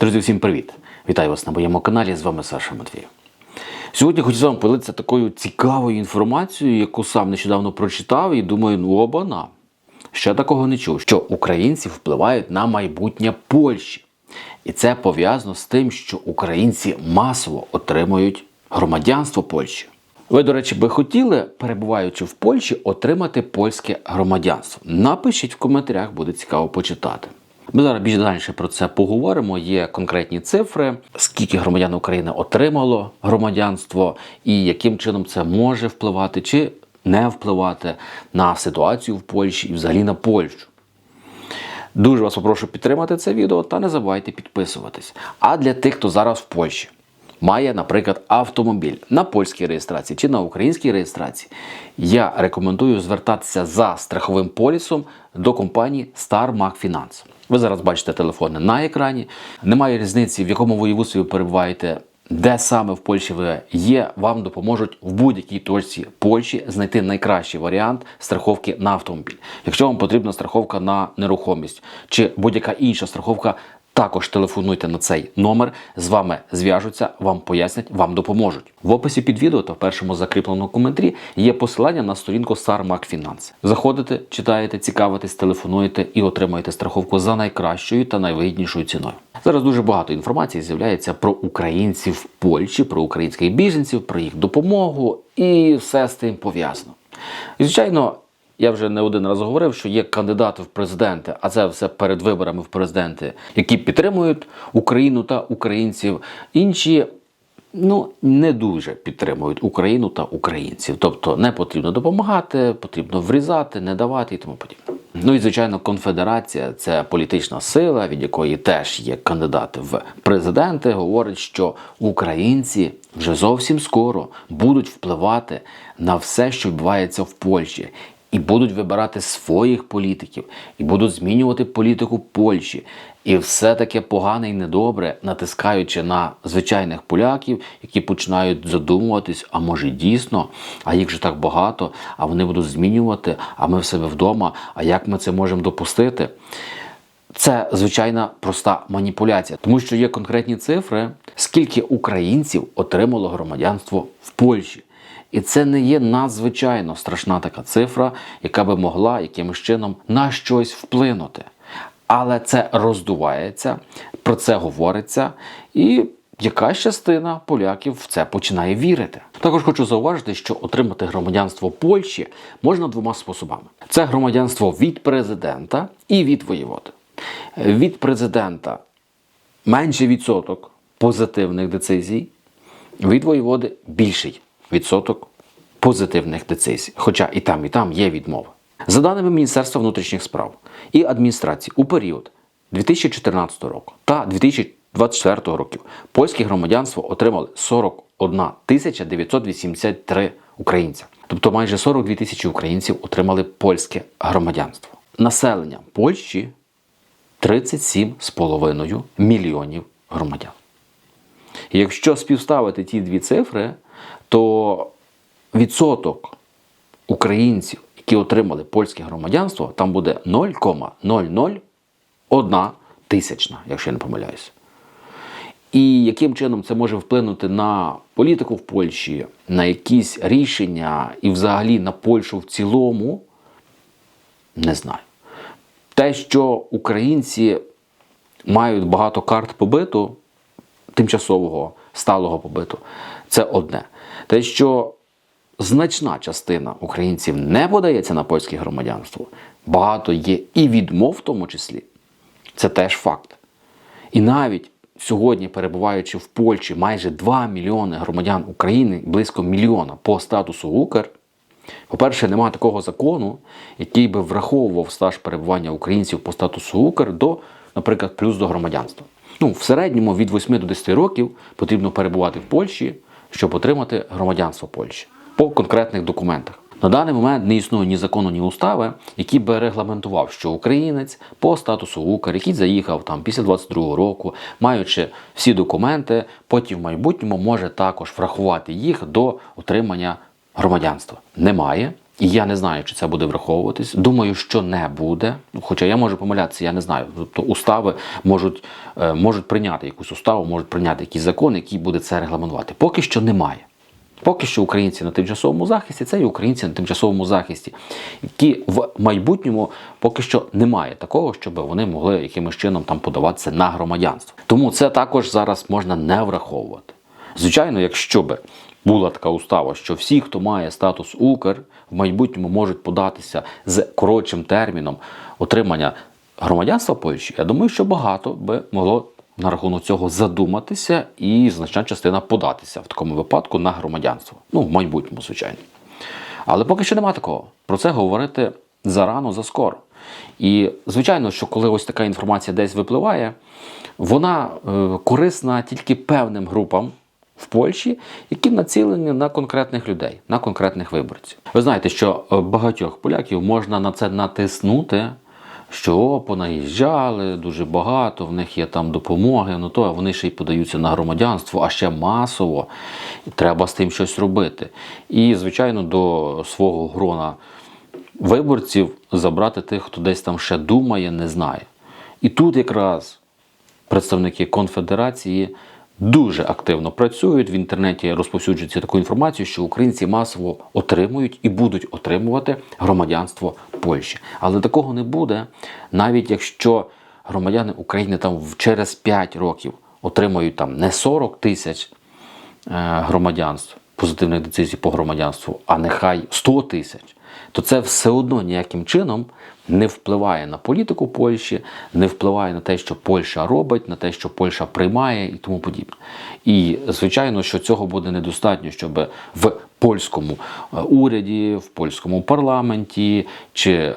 Друзі, всім привіт! Вітаю вас на моєму каналі. З вами Саша Матвій. Сьогодні хочу з вами поділитися такою цікавою інформацією, яку сам нещодавно прочитав, і думаю, ну обана. Ще такого не чув, що українці впливають на майбутнє Польщі. І це пов'язано з тим, що українці масово отримують громадянство Польщі. Ви, до речі, би хотіли, перебуваючи в Польщі, отримати польське громадянство. Напишіть в коментарях, буде цікаво почитати. Ми зараз більш далі про це поговоримо. Є конкретні цифри, скільки громадян України отримало громадянство, і яким чином це може впливати чи не впливати на ситуацію в Польщі і взагалі на Польщу. Дуже вас попрошу підтримати це відео та не забувайте підписуватись. А для тих, хто зараз в Польщі має, наприклад, автомобіль на польській реєстрації чи на українській реєстрації, я рекомендую звертатися за страховим полісом до компанії StarMag Finance. Ви зараз бачите телефони на екрані. Немає різниці, в якому воєводстві ви перебуваєте. Де саме в Польщі ви є, вам допоможуть в будь-якій точці Польщі знайти найкращий варіант страховки на автомобіль. Якщо вам потрібна страховка на нерухомість чи будь-яка інша страховка, також телефонуйте на цей номер, з вами зв'яжуться, вам пояснять, вам допоможуть. В описі під відео та в першому закріпленому коментарі є посилання на сторінку StarMag Finance. Заходите, читаєте, цікавитесь, телефонуєте і отримаєте страховку за найкращою та найвигіднішою ціною. Зараз дуже багато інформації з'являється про українців в Польщі, про українських біженців, про їх допомогу і все з тим пов'язано. І, звичайно, я вже не один раз говорив, що є кандидати в президенти, а це все перед виборами в президенти, які підтримують Україну та українців. Інші ну не дуже підтримують Україну та українців. Тобто не потрібно допомагати, потрібно врізати, не давати і тому подібне. Ну і звичайно, конфедерація це політична сила, від якої теж є кандидати в президенти. Говорить, що українці вже зовсім скоро будуть впливати на все, що відбувається в Польщі. І будуть вибирати своїх політиків, і будуть змінювати політику Польщі. І все таке погане і недобре, натискаючи на звичайних поляків, які починають задумуватись, а може дійсно, а їх вже так багато, а вони будуть змінювати, а ми в себе вдома, а як ми це можемо допустити? Це звичайна проста маніпуляція, тому що є конкретні цифри, скільки українців отримало громадянство в Польщі. І це не є надзвичайно страшна така цифра, яка би могла якимось чином на щось вплинути. Але це роздувається, про це говориться, і якась частина поляків в це починає вірити. Також хочу зауважити, що отримати громадянство Польщі можна двома способами: це громадянство від президента і від воєводи. Від президента менший відсоток позитивних децизій, від воєводи більший відсоток позитивних децизій. Хоча і там, і там є відмови. За даними Міністерства внутрішніх справ і адміністрації у період 2014 року та 2024 років польське громадянство отримали 41 983 українця. Тобто майже 42 тисячі українців отримали польське громадянство. Населення Польщі 37,5 мільйонів громадян. Якщо співставити ті дві цифри, то відсоток українців, які отримали польське громадянство, там буде 0,001 тисячна, якщо я не помиляюся. І яким чином це може вплинути на політику в Польщі, на якісь рішення і взагалі на Польщу в цілому, не знаю. Те, що українці мають багато карт побиту, тимчасового сталого побиту, це одне. Те, що значна частина українців не подається на польське громадянство, багато є і відмов в тому числі. Це теж факт. І навіть сьогодні, перебуваючи в Польщі, майже 2 мільйони громадян України, близько мільйона по статусу Укр. По-перше, немає такого закону, який би враховував стаж перебування українців по статусу Укр до, наприклад, плюс до громадянства. Ну, в середньому від 8 до 10 років потрібно перебувати в Польщі, щоб отримати громадянство Польщі по конкретних документах. На даний момент не існує ні закону, ні устави, які би регламентував, що українець по статусу УКР, який заїхав там після 22-го року, маючи всі документи, потім в майбутньому може також врахувати їх до отримання громадянства. Немає. І я не знаю, чи це буде враховуватись. Думаю, що не буде. Хоча я можу помилятися, я не знаю. Тобто устави можуть, е, можуть прийняти якусь уставу, можуть прийняти якийсь закон, який буде це регламентувати. Поки що немає. Поки що українці на тимчасовому захисті, це і українці на тимчасовому захисті, які в майбутньому поки що немає такого, щоб вони могли якимось чином там подаватися на громадянство. Тому це також зараз можна не враховувати. Звичайно, якщо би була така устава, що всі, хто має статус Укр, в майбутньому можуть податися з коротшим терміном отримання громадянства Польщі, я думаю, що багато би могло на рахунок цього задуматися і значна частина податися в такому випадку на громадянство. Ну, в майбутньому, звичайно. Але поки що нема такого. Про це говорити зарано, заскоро. І звичайно, що коли ось така інформація десь випливає, вона е, корисна тільки певним групам в Польщі, які націлені на конкретних людей, на конкретних виборців. Ви знаєте, що е, багатьох поляків можна на це натиснути. Що понаїжджали дуже багато, в них є там допомоги, ну то вони ще й подаються на громадянство, а ще масово. І треба з тим щось робити. І, звичайно, до свого грона виборців забрати тих, хто десь там ще думає, не знає. І тут якраз представники конфедерації дуже активно працюють в інтернеті, розповсюджується таку інформацію, що українці масово отримують і будуть отримувати громадянство Польщі. Але такого не буде, навіть якщо громадяни України там через 5 років отримають там не 40 тисяч е, громадянств, позитивних децизій по громадянству, а нехай 100 тисяч, то це все одно ніяким чином не впливає на політику Польщі, не впливає на те, що Польща робить, на те, що Польща приймає і тому подібне. І звичайно, що цього буде недостатньо, щоб в польському е, уряді, в польському парламенті чи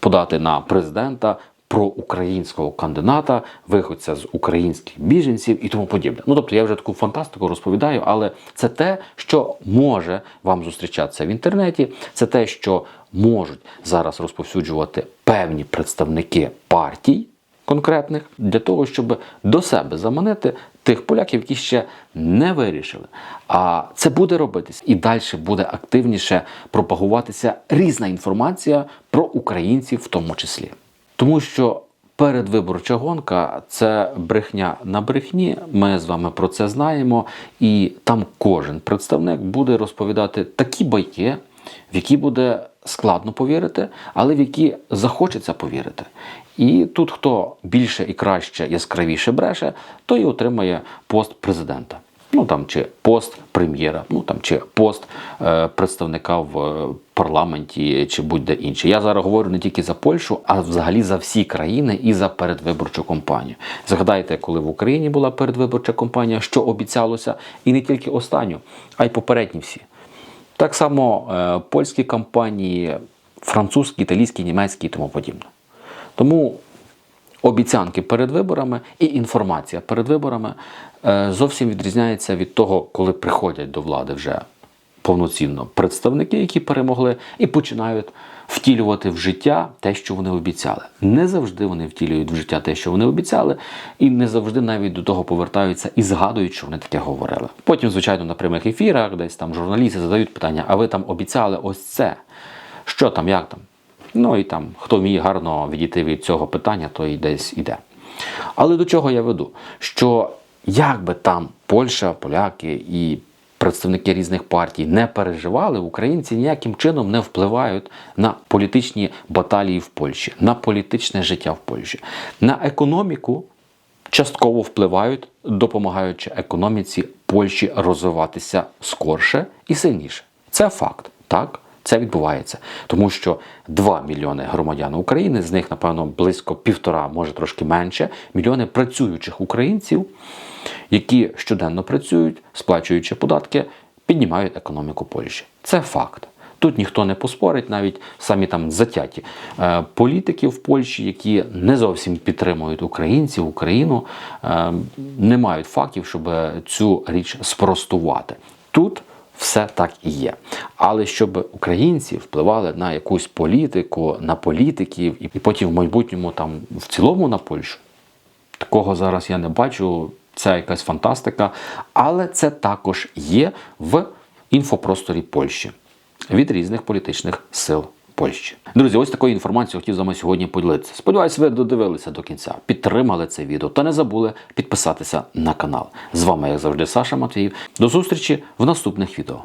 подати на президента про українського кандидата, виходця з українських біженців і тому подібне. Ну тобто я вже таку фантастику розповідаю, але це те, що може вам зустрічатися в інтернеті, це те, що можуть зараз розповсюджувати певні представники партій конкретних для того, щоб до себе заманити тих поляків, які ще не вирішили. А це буде робитись і далі буде активніше пропагуватися різна інформація про українців, в тому числі. Тому що передвиборча гонка це брехня на брехні. Ми з вами про це знаємо, і там кожен представник буде розповідати такі байки, в які буде складно повірити, але в які захочеться повірити. І тут хто більше і краще, яскравіше бреше, той і отримає пост президента. Ну там чи пост прем'єра, ну там чи пост е, представника в е, парламенті, чи будь-де інше. Я зараз говорю не тільки за Польщу, а взагалі за всі країни і за передвиборчу кампанію. Згадайте, коли в Україні була передвиборча кампанія, що обіцялося, і не тільки останню, а й попередні всі. Так само е, польські кампанії, французькі, італійські, німецькі і тому подібне. Тому обіцянки перед виборами і інформація перед виборами е, зовсім відрізняється від того, коли приходять до влади вже повноцінно представники, які перемогли, і починають втілювати в життя те, що вони обіцяли. Не завжди вони втілюють в життя те, що вони обіцяли, і не завжди навіть до того повертаються і згадують, що вони таке говорили. Потім, звичайно, на прямих ефірах, десь там журналісти задають питання: а ви там обіцяли ось це? Що там, як там? Ну і там, хто вміє гарно відійти від цього питання, той десь іде. Але до чого я веду? Що як би там Польща, поляки і представники різних партій не переживали, українці ніяким чином не впливають на політичні баталії в Польщі, на політичне життя в Польщі, на економіку. Частково впливають, допомагаючи економіці Польщі розвиватися скорше і сильніше. Це факт, так? Це відбувається, тому що 2 мільйони громадян України, з них, напевно, близько півтора, може трошки менше, мільйони працюючих українців, які щоденно працюють, сплачуючи податки, піднімають економіку Польщі. Це факт. Тут ніхто не поспорить, навіть самі там затяті е, політики в Польщі, які не зовсім підтримують українців, Україну, е, не мають фактів, щоб цю річ спростувати. Тут все так і є. Але щоб українці впливали на якусь політику, на політиків, і потім в майбутньому там в цілому на Польщу, такого зараз я не бачу. Це якась фантастика, але це також є в інфопросторі Польщі. від різних політичних сил Польщі. Друзі, ось такою інформацією хотів з вами сьогодні поділитися. Сподіваюсь, ви додивилися до кінця, підтримали це відео та не забули підписатися на канал. З вами, як завжди, Саша Матвіїв. До зустрічі в наступних відео.